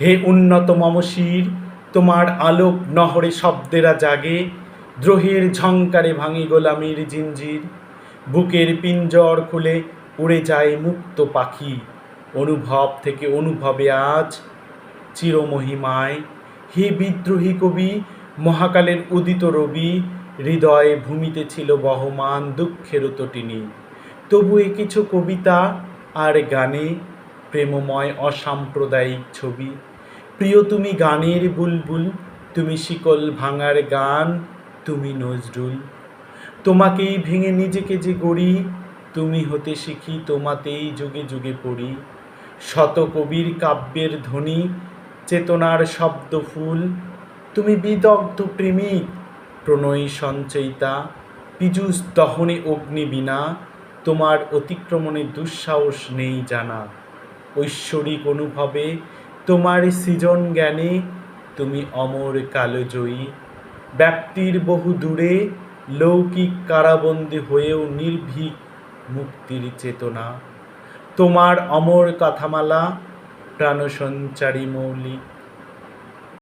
হে উন্নত মমশির, তোমার আলোক নহরে শব্দেরা জাগে, দ্রোহের ঝংকারে ভাঙি গোলামির জিঞ্জির, বুকের পিঞ্জর খুলে উড়ে যায় মুক্ত পাখি, অনুভব থেকে অনুভবে আজ চিরমহিমায়। হে বিদ্রোহী কবি, মহাকালের উদিত রবি, হৃদয়ে ভূমিতে ছিল বহমান দুঃখের তটিনী। তবু এ কিছু কবিতা আর গানে প্রেমময় অসাম্প্রদায়িক ছবি। প্রিয়, তুমি গানের বুলবুল, তুমি শিকল ভাঙার গান, তুমি নজরুল। তোমাকেই ভেঙে নিজেকে যে গড়ি, তুমি হতে শিখি, তোমাতেই যুগে যুগে পড়ি। শত কবির কাব্যের ধ্বনি, চেতনার শব্দ ফুল, তুমি বিদগ্ধ প্রেমিক, প্রণয়ী সঞ্চয়িতা। পীযুষ দহনে অগ্নি বিনা, তোমার অতিক্রমণে দুঃসাহস নেই জানা। ঐশ্বরিক অনুভবে, তোমার সৃজন জ্ঞানে তুমি অমর কালজয়ী। ব্যাপ্তির বহু দূরে লৌকিক কারাবন্দী হয়েও নির্ভীক মুক্তির চেতনা। তোমার অমর কথামালা, প্রাণসঞ্চারী মৌলিক